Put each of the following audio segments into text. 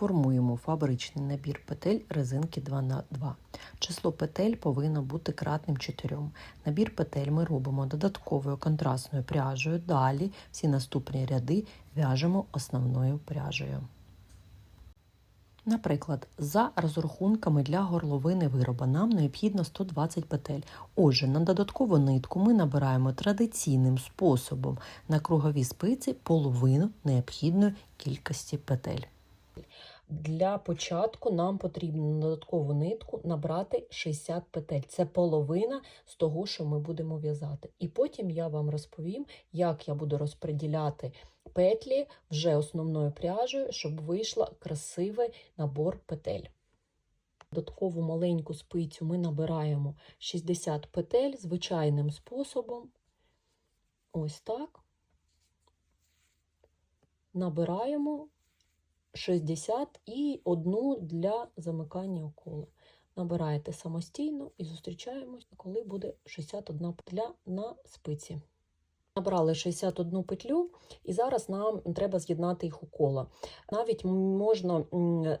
Формуємо фабричний набір петель резинки 2х2. Число петель повинно бути кратним 4. Набір петель ми робимо додатковою контрастною пряжею. Далі всі наступні ряди в'яжемо основною пряжею. Наприклад, за розрахунками для горловини вироба нам необхідно 120 петель. Отже, на додаткову нитку ми набираємо традиційним способом на кругові спиці половину необхідної кількості петель. Для початку нам потрібно на додаткову нитку набрати 60 петель. Це половина з того, що ми будемо в'язати. І потім я вам розповім, як я буду розподіляти петлі вже основною пряжею, щоб вийшла красивий набор петель. Додаткову маленьку спицю ми набираємо 60 петель звичайним способом. Ось так. Набираємо 60 і одну для замикання укола. Набираєте самостійно і зустрічаємось, коли буде 61 петля на спиці. Набрали 61 петлю, і зараз нам треба з'єднати їх у коло. Навіть можна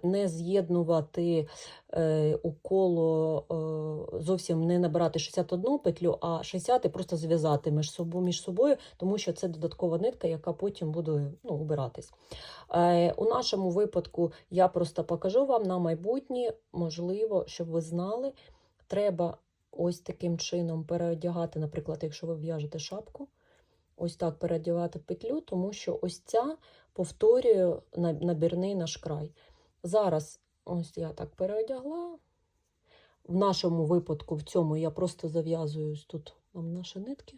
не з'єднувати е, у коло, е, зовсім не набирати 61 петлю, а 60 і просто зв'язати між собою, тому що це додаткова нитка, яка потім буде ну, убиратись. Е, у нашому випадку я просто покажу вам на майбутнє, можливо, щоб ви знали, треба ось таким чином переодягати, наприклад, якщо ви в'яжете шапку ось так переодягати петлю, тому що ось ця повторює набірний наш край. Зараз ось я так переодягла. В нашому випадку, в цьому я просто зав'язую тут нам наші нитки.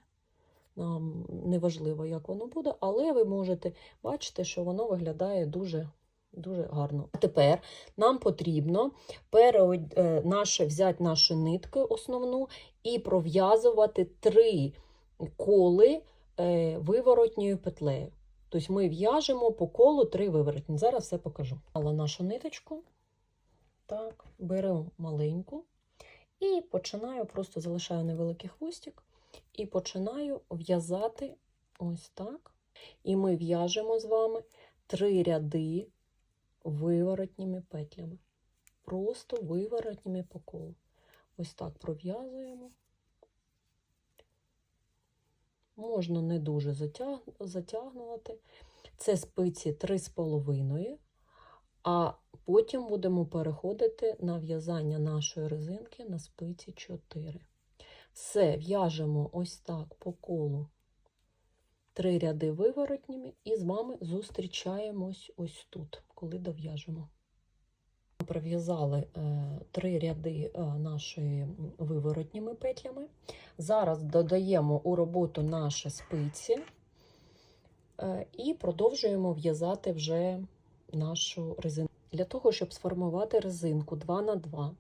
Нам неважливо, як воно буде, але ви можете бачити, що воно виглядає дуже дуже гарно. А тепер нам потрібно переод... наше, взяти нашу нитку основну і пров'язувати три коли Е, виворотньою петлею. Тобто ми в'яжемо по колу три виворотні. Зараз все покажу. Але нашу ниточку, так, беру маленьку і починаю, просто залишаю невеликий хвостик, і починаю в'язати ось так. І ми в'яжемо з вами три ряди виворотніми петлями. Просто виворотніми по колу. Ось так пров'язуємо. Можна не дуже затягнувати. Це спиці 3,5, а потім будемо переходити на в'язання нашої резинки на спиці 4. Все, в'яжемо ось так по колу три ряди виворотніми, і з вами зустрічаємось ось тут, коли дов'яжемо. Пров'язали е, три ряди е, нашої виворотніми петлями. Зараз додаємо у роботу наші спиці е, і продовжуємо в'язати вже нашу резинку. Для того, щоб сформувати резинку 2 на 2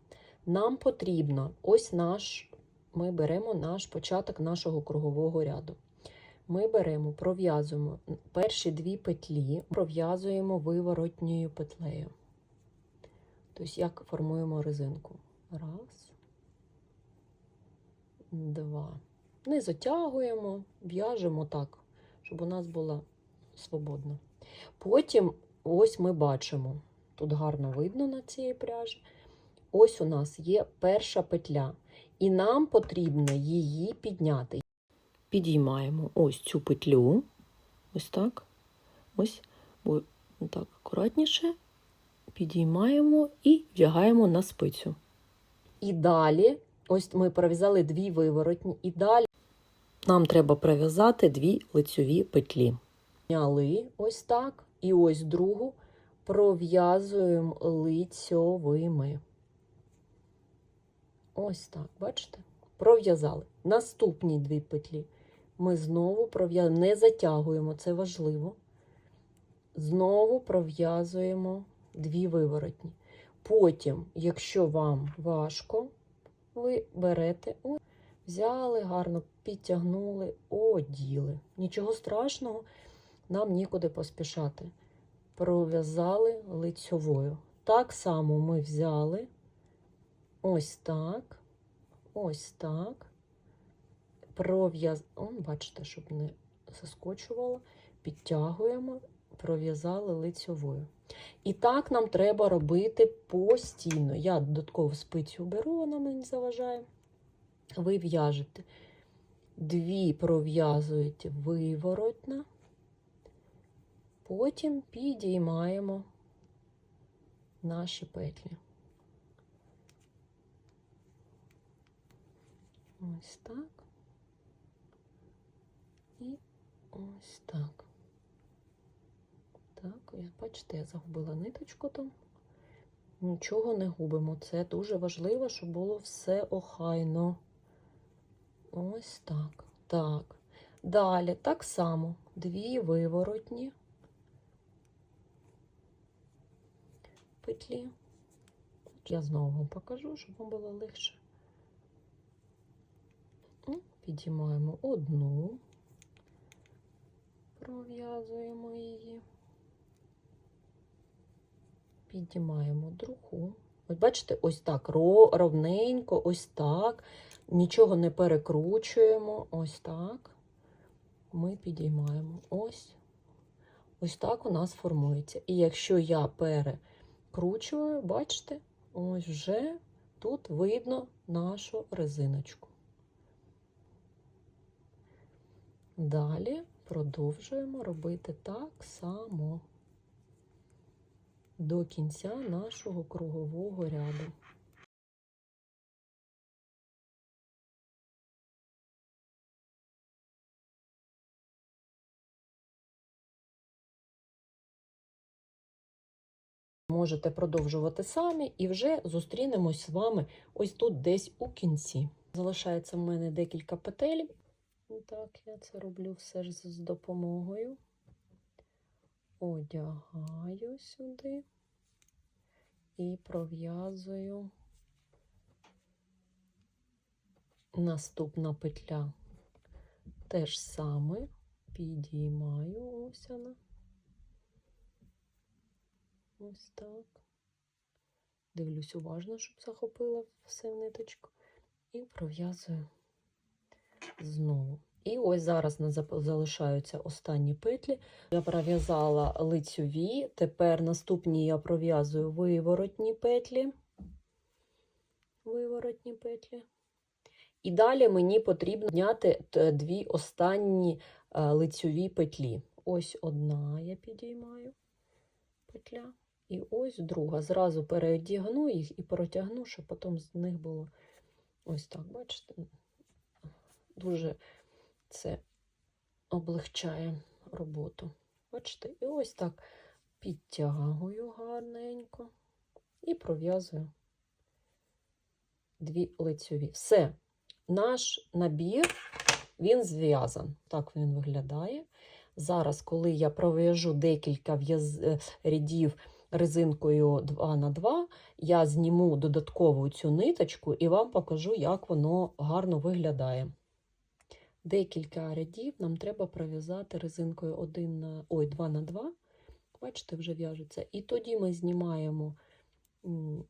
нам потрібно ось наш, ми беремо наш початок нашого кругового ряду. Ми беремо, пров'язуємо перші дві петлі, пров'язуємо виворотньою петлею. Тобто, як формуємо резинку. Раз, два. Не затягуємо, в'яжемо так, щоб у нас була свободна. Потім, ось ми бачимо, тут гарно видно на цій пряжі. Ось у нас є перша петля, і нам потрібно її підняти. Підіймаємо ось цю петлю, ось так, ось, так акуратніше підіймаємо і вдягаємо на спицю. І далі, ось ми пров'язали дві виворотні, і далі нам треба пров'язати дві лицьові петлі. Зняли ось так, і ось другу пров'язуємо лицьовими. Ось так, бачите? Пров'язали. Наступні дві петлі. Ми знову пров'язуємо, не затягуємо, це важливо. Знову пров'язуємо дві виворотні. Потім, якщо вам важко, ви берете, взяли, гарно підтягнули, оділи. Нічого страшного, нам нікуди поспішати. Пров'язали лицьовою. Так само ми взяли ось так, ось так. Пров'яз... Бачите, щоб не заскочувало, підтягуємо, пров'язали лицьовою. І так нам треба робити постійно. Я додатково спицю беру, вона мені заважає. Ви в'яжете. Дві пров'язуєте виворотна, потім підіймаємо наші петлі. Ось так. І ось так. Так, бачите, я загубила ниточку там. Нічого не губимо. Це дуже важливо, щоб було все охайно. Ось так. Так. Далі так само дві виворотні петлі. Я знову вам покажу, щоб вам було легше. Підіймаємо одну, пров'язуємо її, підіймаємо другу. Ось бачите, ось так ровненько, ось так. Нічого не перекручуємо. Ось так. Ми підіймаємо. Ось. Ось так у нас формується. І якщо я перекручую, бачите, ось вже тут видно нашу резиночку. Далі продовжуємо робити так само до кінця нашого кругового ряду. Можете продовжувати самі і вже зустрінемось з вами ось тут десь у кінці. Залишається в мене декілька петель. Так, я це роблю все ж з допомогою. Одягаю сюди і пров'язую наступна петля. Те ж саме підіймаю ось вона. Ось так. Дивлюсь уважно, щоб захопила все в ниточку. І пров'язую знову. І ось зараз залишаються останні петлі. Я пров'язала лицьові, тепер наступні я пров'язую виворотні петлі. Виворотні петлі. І далі мені потрібно зняти дві останні лицьові петлі. Ось одна я підіймаю петля. І ось друга. Зразу переодягну їх і протягну, щоб потім з них було ось так, бачите? Дуже це облегчає роботу. Бачите, і ось так підтягую гарненько і пров'язую дві лицьові. Все, наш набір, він зв'язан. Так він виглядає. Зараз, коли я пров'яжу декілька рядів резинкою 2 на 2 я зніму додаткову цю ниточку і вам покажу, як воно гарно виглядає. Декілька рядів нам треба пров'язати резинкою 1 на, ой, 2 на 2 бачите, вже в'яжеться. І тоді ми знімаємо,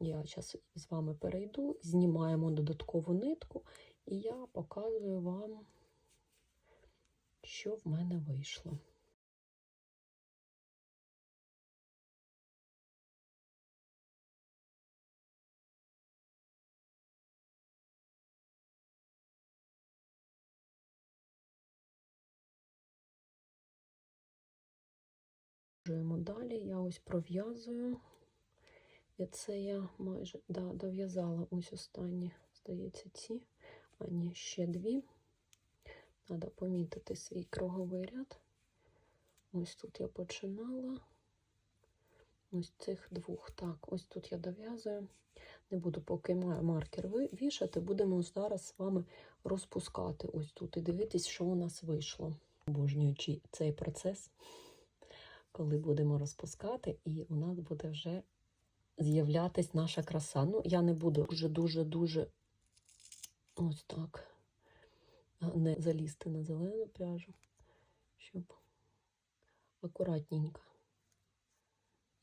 я зараз з вами перейду, знімаємо додаткову нитку, і я показую вам, що в мене вийшло. Далі. Я ось пров'язую. І це я майже да, дов'язала ось останні, здається, ці, а ні, ще дві. Треба помітити свій круговий ряд. Ось тут я починала. Ось цих двох. Так, ось тут я дов'язую. Не буду поки маркер вішати, будемо зараз з вами розпускати ось тут і дивитись, що у нас вийшло. Обожнюючи цей процес коли будемо розпускати, і у нас буде вже з'являтись наша краса. Ну, я не буду дуже-дуже-дуже ось так не залізти на зелену пряжу, щоб акуратненько.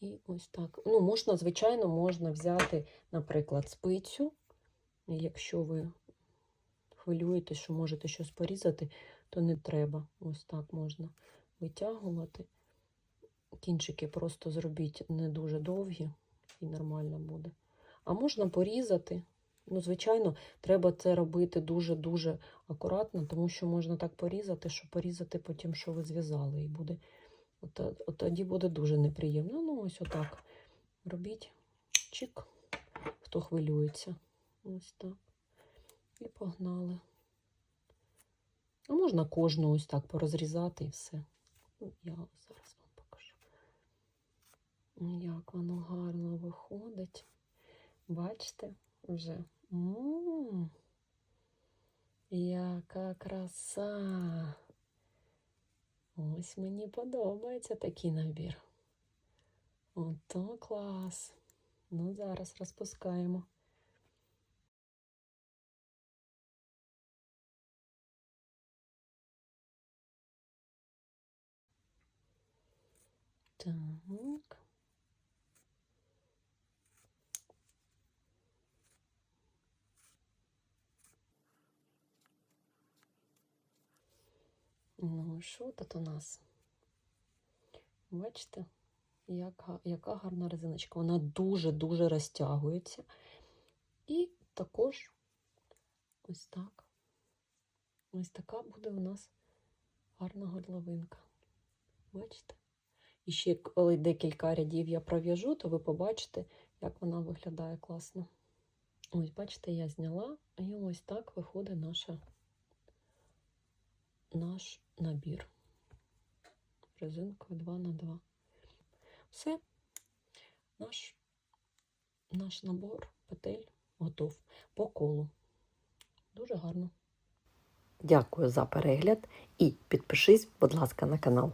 І ось так. Ну, можна, звичайно, можна взяти, наприклад, спицю. Якщо ви хвилюєте, що можете щось порізати, то не треба. Ось так можна витягувати Кінчики просто зробіть не дуже довгі і нормально буде. А можна порізати. Ну, звичайно, треба це робити дуже-дуже акуратно, тому що можна так порізати, що порізати потім, що ви зв'язали, і буде от, от тоді буде дуже неприємно. Ну, ось отак. Робіть чик, хто хвилюється. Ось так. І погнали. А можна кожну ось так порозрізати і все. Ну, я зараз. Як воно гарно виходить. Бачите вже? М, Яка краса. Ось мені подобається такий набір. Ото клас. Ну, зараз розпускаємо. Так. Ну, що тут у нас? Бачите, яка, яка гарна резиночка. Вона дуже-дуже розтягується. І також ось так. Ось така буде у нас гарна горловинка. Бачите? І ще коли декілька рядів я пров'яжу, то ви побачите, як вона виглядає класно. Ось, бачите, я зняла, і ось так виходить наша, наш набір. Резинка 2 на 2. Все, наш, наш набор петель готов по колу. Дуже гарно. Дякую за перегляд і підпишись, будь ласка, на канал.